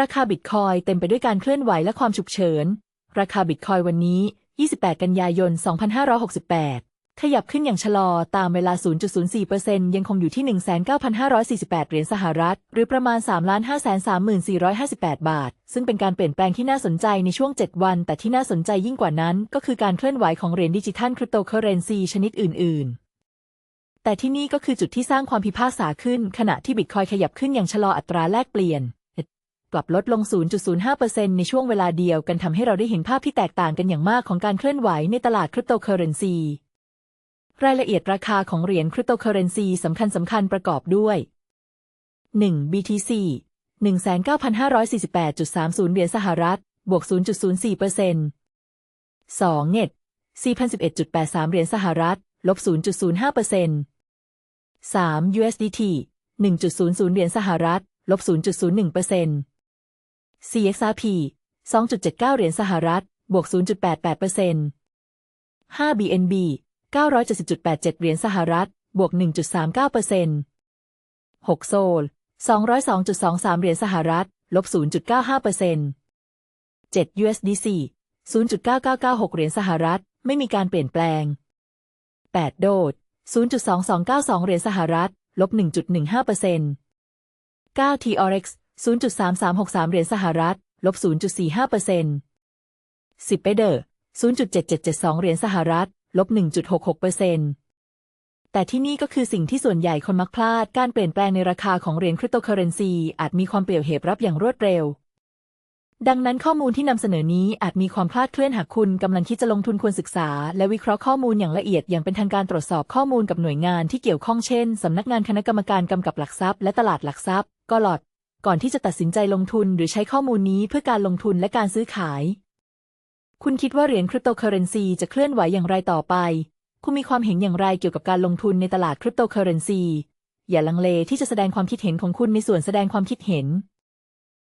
ราคาบิตคอยเต็มไปด้วยการเคลื่อนไหวและความฉุกเฉิน ราคาบิตคอยวันนี้ 28 กันยายน 2568 ขยับขึ้นอย่างชะลอตามเวลา 0.04%ยังคงอยู่ที่ 19,548 เหรียญสหรัฐ หรือประมาณ 3,534,58 บาท ซึ่งเป็นการเปลี่ยนแปลงที่น่าสนใจในช่วง 7 วัน แต่ที่น่าสนใจยิ่งกว่านั้น ก็คือการเคลื่อนไหวของเหรียญดิจิทัลคริปโตเคอเรนซีชนิดอื่น ๆแต่ที่นี่ก็คือจุดที่สร้างความพิพากษาขึ้น ขณะที่บิตคอยขยับขึ้นอย่างชะลออัตราแลกเปลี่ยน กลับลดลง 0.05%ในช่วงเวลาเดียวกันทำให้เราได้เห็นภาพที่แตกต่างกันอย่างมากของการเคลื่อนไหวในตลาดคริปโตเคอเรนซีรายละเอียดราคาของเหรียญคริปโตเคอเรนซีสำคัญสำคัญประกอบด้วย 1. BTC 19,548.30 เหรียญสหรัฐ บวก 0.04% 2. NET 4,011.83 เหรียญสหรัฐ ลบ 0.05% 3. USDT 1.00 เหรียญสหรัฐ ลบ 0.01% CXRP 2.79 เหรียญสหรัฐ บวก 0.88% 5 BNB 970.87 เหรียญสหรัฐ บวก 1.39% 6 โซล 202.23 เหรียญสหรัฐ ลบ 0.95% 7 USDC 0.9996 เหรียญสหรัฐ ไม่มีการเปลี่ยนแปลง 8 โดด 0.2292 เหรียญสหรัฐ ลบ 1.15% 9 TRX 0.3363 เหรียญสหรัฐ ลบ 0.45% 10เปเดอร์0.7772 เหรียญสหรัฐ ลบ 1.66%แต่ที่นี่ก็คือสิ่งที่ส่วนใหญ่คนมักพลาด การเปลี่ยนแปลงในราคาของเหรียญคริปโตเคอเรนซีอาจมีความเปลี่ยวเหบรับอย่างรวดเร็ว ดังนั้นข้อมูลที่นำเสนอนี้อาจมีความคลาดเคลื่อนหากคุณกำลังคิดจะลงทุนควรศึกษา และวิเคราะห์ข้อมูลอย่างละเอียดอย่างเป็นทางการตรวจสอบข้อมูลกับหน่วยงานที่เกี่ยวข้องเช่นสำนักงานคณะกรรมการกำกับหลักทรัพย์และตลาดหลักทรัพย์ก็หลอด ก่อนที่จะตัดสินใจลงทุนหรือใช้ข้อมูลนี้เพื่อการลงทุนและการซื้อขาย คุณคิดว่าเหรียญคริปโตเคอเรนซีจะเคลื่อนไหวอย่างไรต่อไป คุณมีความเห็นอย่างไรเกี่ยวกับการลงทุนในตลาดคริปโตเคอเรนซีอย่าลังเลที่จะแสดงความคิดเห็นของคุณในส่วนแสดงความคิดเห็น